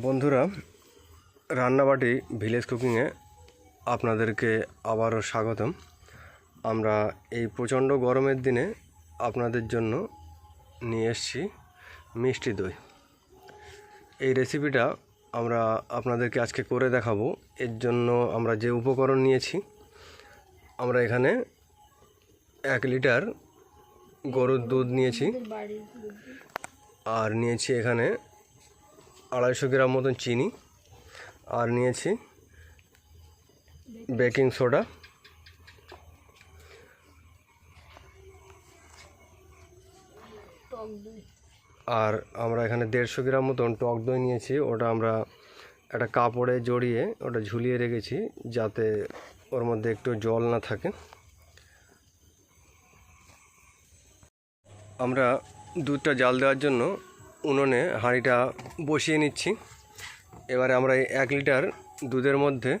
বন্ধুরা, রান্নাবাটি ভিলেজ কুকিংয়ে আপনাদেরকে আবারও স্বাগতম। আমরা এই প্রচণ্ড গরমের দিনে আপনাদের জন্য নিয়ে এসেছি মিষ্টি দই। এই রেসিপিটা আমরা আপনাদেরকে আজকে করে দেখাবো। এর জন্য আমরা যে উপকরণ নিয়েছি, আমরা এখানে এক লিটার গরুর দুধ নিয়েছি। আর নিয়েছি এখানে আড়াইশো গ্রাম মতন চিনি আর নিয়েছি বেকিং সোডা। আর আমরা এখানে দেড়শো গ্রাম মতন টক দই নিয়েছি। ওটা আমরা একটা কাপড়ে জড়িয়ে ওটা ঝুলিয়ে রেখেছি যাতে ওর মধ্যে একটু জল না থাকে। আমরা দুধটা জাল দেওয়ার জন্য উনুনে হাঁড়িটা বসিয়ে নিচ্ছি। এবারে আমরা এই এক লিটার দুধের মধ্যে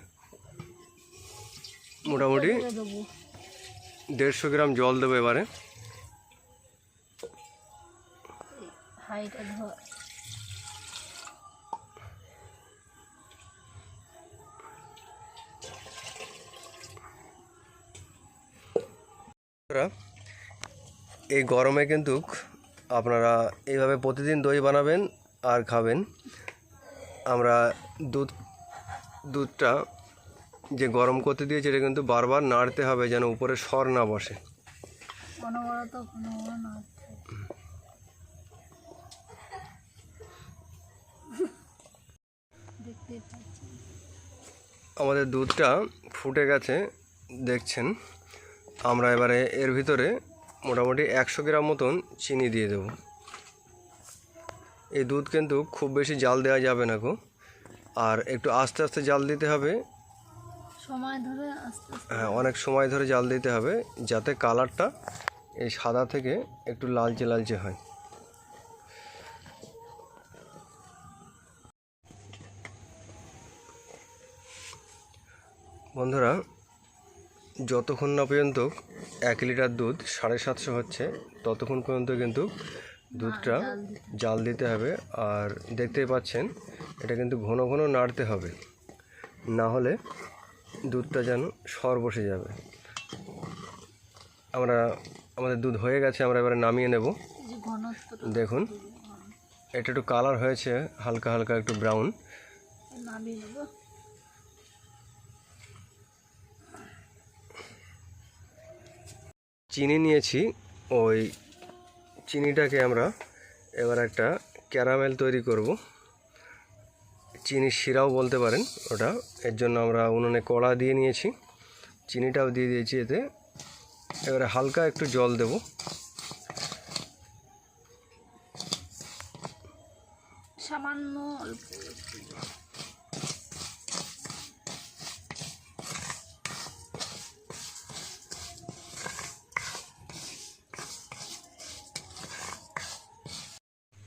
মোটামুটি দেড়শো গ্রাম জল দেবো এবারে। এই গরমে কিন্তু আপনারা এইভাবে প্রতিদিন দই বানাবেন আর খাবেন। আমরা দুধ দুধটা যে গরম করতে দিয়েছি এটা কিন্তু বারবার নাড়তে হবে যেন উপরে সর না বসে। আমাদের দুধটা ফুটে গেছে দেখছেন। আমরা এবারে এর ভিতরে মোটামুটি একশো গ্রাম মতন চিনি দিয়ে দেব। এই দুধ কিন্তু খুব বেশি জাল দেওয়া যাবে না গো। আর একটু আস্তে আস্তে জাল দিতে হবে। সময় ধরে হ্যাঁ অনেক সময় ধরে জাল দিতে হবে যাতে কালারটা এই সাদা থেকে একটু লালচে লালচে হয়। বন্ধুরা যতক্ষণ না পর্যন্ত এক লিটার দুধ সাড়ে সাতশো হচ্ছে ততক্ষণ পর্যন্ত কিন্তু দুধটা জাল দিতে হবে। আর দেখতেই পাচ্ছেন এটা কিন্তু ঘন ঘন নাড়তে হবে। না হলে দুধটা যেন সর বসে যাবে। আমরা আমাদের দুধ হয়ে গেছে আমরা এবারে নামিয়ে নেব। দেখুন এটা একটু কালার হয়েছে হালকা হালকা একটু ব্রাউন। নামিয়ে নেব। চিনি নিয়েছি। ওই চিনিটাকে আমরা এবার একটা ক্যারামেল তৈরি করব। চিনির শিরাও বলতে পারেন ওটা। এর জন্য আমরা উনুনে কড়া দিয়ে নিয়েছি। চিনিটাও দিয়ে দিয়েছি এতে। এবারে হালকা একটু জল দেব।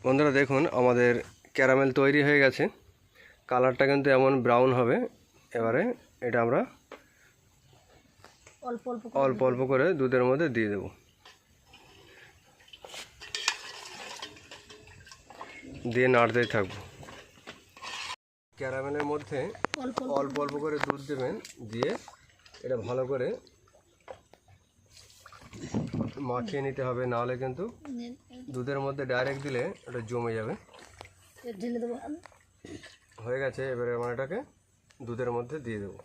বন্ধুরা দেখুন আমাদের ক্যারামেল তৈরি হয়ে গেছে। কালারটা কিন্তু এমন ব্রাউন হবে। এবারে এটা আমরা অল্প অল্প করে অল্প অল্প করে দুধের মধ্যে দিয়ে দেব। দিয়ে নাড়তেই থাকব। ক্যারামেলের মধ্যে অল্প অল্প করে দুধ দেবেন। দিয়ে এটা ভালো করে মাখিয়ে নিতে হবে নাহলে কিন্তু দুধের মধ্যে ডাইরেক্ট দিলে ওটা জমে যাবে। হয়ে গেছে এবারে আমরা এটাকে দুধের মধ্যে দিয়ে দেবো।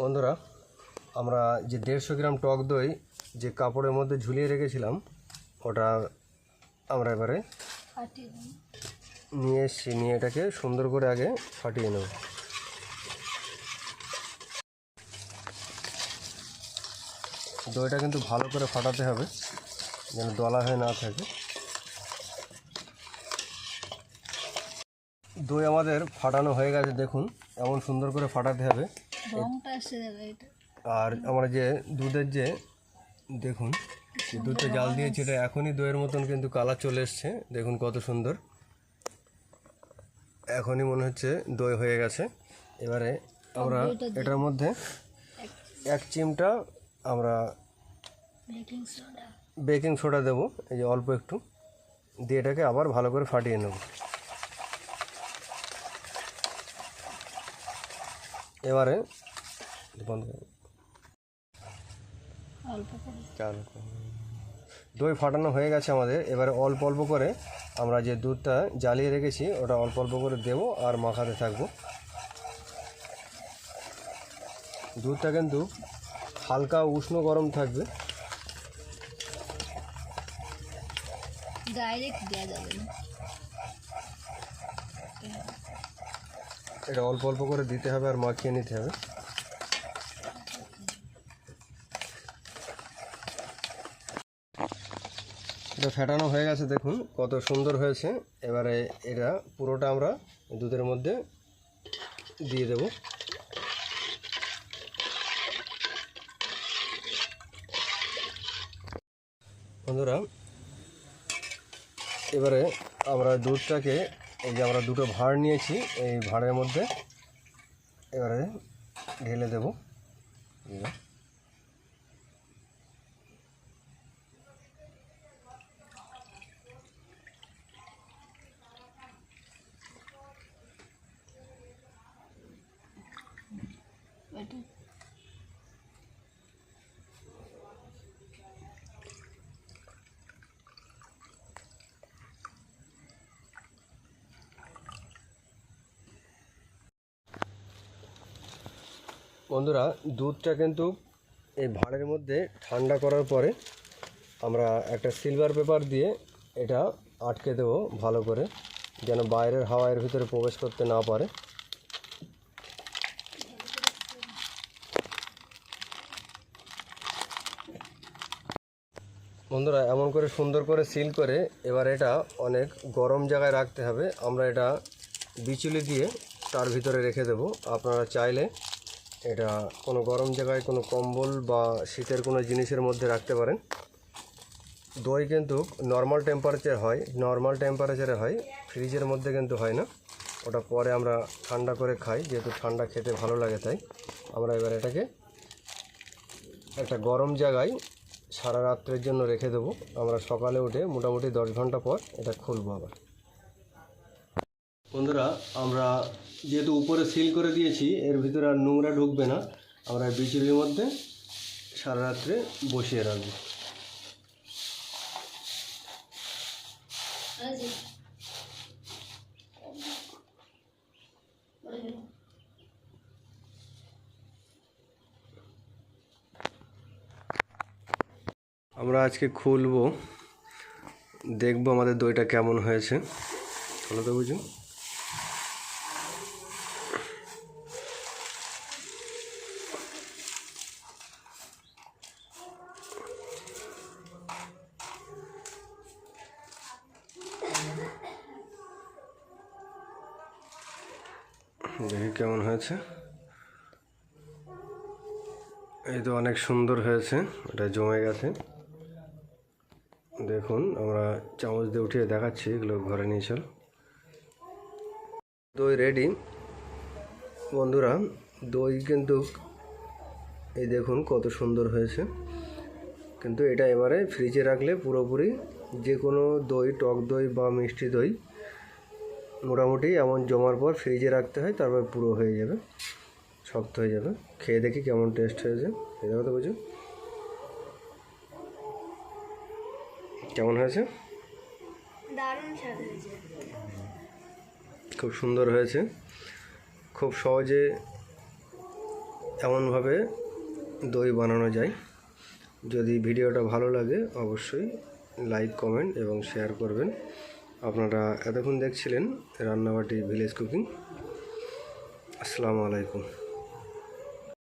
বন্ধুরা আমরা যে দেড়শো গ্রাম টক দই যে কাপড়ের মধ্যে ঝুলিয়ে রেখেছিলাম ওটা আমরা এবারে নিয়ে এসছি নিয়ে এটাকে সুন্দর করে আগে ফাটিয়ে নেব। দইটা কিন্তু ভালো করে ফাটাতে হবে যেন দলা হয়ে না থাকে। দই আমাদের ফাটানো হয়ে গেছে দেখুন এমন সুন্দর করে ফাটাতে হবে। আর আমরা যে দুধের যে দেখুন দুধটা জাল দিয়েছি এটা এখনই দইয়ের মতন কিন্তু কালার চলে এসছে। দেখুন কত সুন্দর। এখনই মনে হচ্ছে দই হয়ে গেছে। এবারে আমরা এটার মধ্যে এক চিমটা। আমরা বেকিং সোডা। দেবো এই যে অল্প একটু। দিয়ে এটাকে আবার ভালো করে ফাটিয়ে নেব। এবারে বন্ধ চালু। দই ফাটানো হয়ে গেছে আমাদের। এবারে অল্প অল্প করে আমরা যে দুধটা জ্বালিয়ে রেখেছি ওটা অল্প অল্প করে দেবো আর মাখাতে থাকব। দুধটা কিন্তু হালকা উষ্ণ গরম থাকবে। ডাইরেক্ট দেওয়া যাবে এটা অল্প অল্প করে দিতে হবে আর মাখিয়ে নিতে হবে। এটা ফেটানো হয়ে গেছে, দেখুন কত সুন্দর হয়েছে। এবারে এটা পুরোটা আমরা দুধের মধ্যে দিয়ে দেব। বন্ধুরা, এবারে আমরা দুধটাকে, এই যে আমরা দুটো ভাঁড় নিয়েছি, এই ভাঁড়ের মধ্যে এবারে ঢেলে দেব। বন্ধুরা, দুধটা কিন্তু এই ভাঁড়ের মধ্যে ঠান্ডা করার পরে আমরা একটা সিলভার পেপার দিয়ে এটা আটকে দেবো ভালো করে, যেন বাইরের হাওয়া ভিতরে প্রবেশ করতে না পারে। বন্ধুরা, এমন করে সুন্দর করে সিল করে এবার এটা অনেক গরম জায়গায় রাখতে হবে। আমরা এটা বিচুলি দিয়ে তার ভিতরে রেখে দেব। আপনারা চাইলে এটা কোনো গরম জায়গায় কোনো কম্বল বা শীতের কোনো জিনিসের মধ্যে রাখতে পারেন। দই কিন্তু নর্মাল টেম্পারেচার হয় নর্মাল টেম্পারেচারে হয়, ফ্রিজের মধ্যে কিন্তু হয় না। ওটা পরে আমরা ঠান্ডা করে খাই, যেহেতু ঠান্ডা খেতে ভালো লাগে তাই। আমরা এবার এটাকে একটা গরম জায়গায় সারা রাত্রের জন্য রেখে দেবো। আমরা সকালে উঠে মোটামুটি দশ ঘণ্টা পর এটা খুলবো আবার। বন্ধুরা, আমরা যেহেতু উপরে সিল করে দিয়েছি, এর ভিতরে আর নোংরা ঢুকবে না। আমরা বিচুলির মধ্যে সারা রাত্রে বসিয়ে রাখব। আমরা আজকে খুলবো, দেখব আমাদের দইটা কেমন হয়েছে। চলো তো বুঝুন? দেখি কেমন হয়েছে। এই তো অনেক সুন্দর হয়েছে, এটা জমে গেছে। দেখুন, আমরা চামচ দিয়ে উঠিয়ে দেখাচ্ছি, এগুলো ঘরে নিয়ে চল। দই রেডি বন্ধুরা, দই কিন্তু এই দেখুন কত সুন্দর হয়েছে। কিন্তু এটা এবারে ফ্রিজে রাখলে পুরোপুরি যে কোনো দই, টক দই বা মিষ্টি দই মোটামুটি এমন জমার পর ফ্রিজে রাখতে হয় তারপর পুরো হয়ে যাবে শক্ত হয়ে যাবে। খেয়ে দেখি কেমন টেস্ট হয়েছে। এই দেখো তো বুঝো কেমন হয়েছে? দারুণ স্বাদ হয়েছে। খুব সুন্দর হয়েছে। খুব সহজে এমনভাবে দই বানানো যায়। যদি ভিডিওটা ভালো লাগে অবশ্যই লাইক কমেন্ট এবং শেয়ার করবেন। আপনারা এতক্ষণ দেখছিলেন রান্নাবাটি ভিলেজ কুকিং আসসালামু আলাইকুম।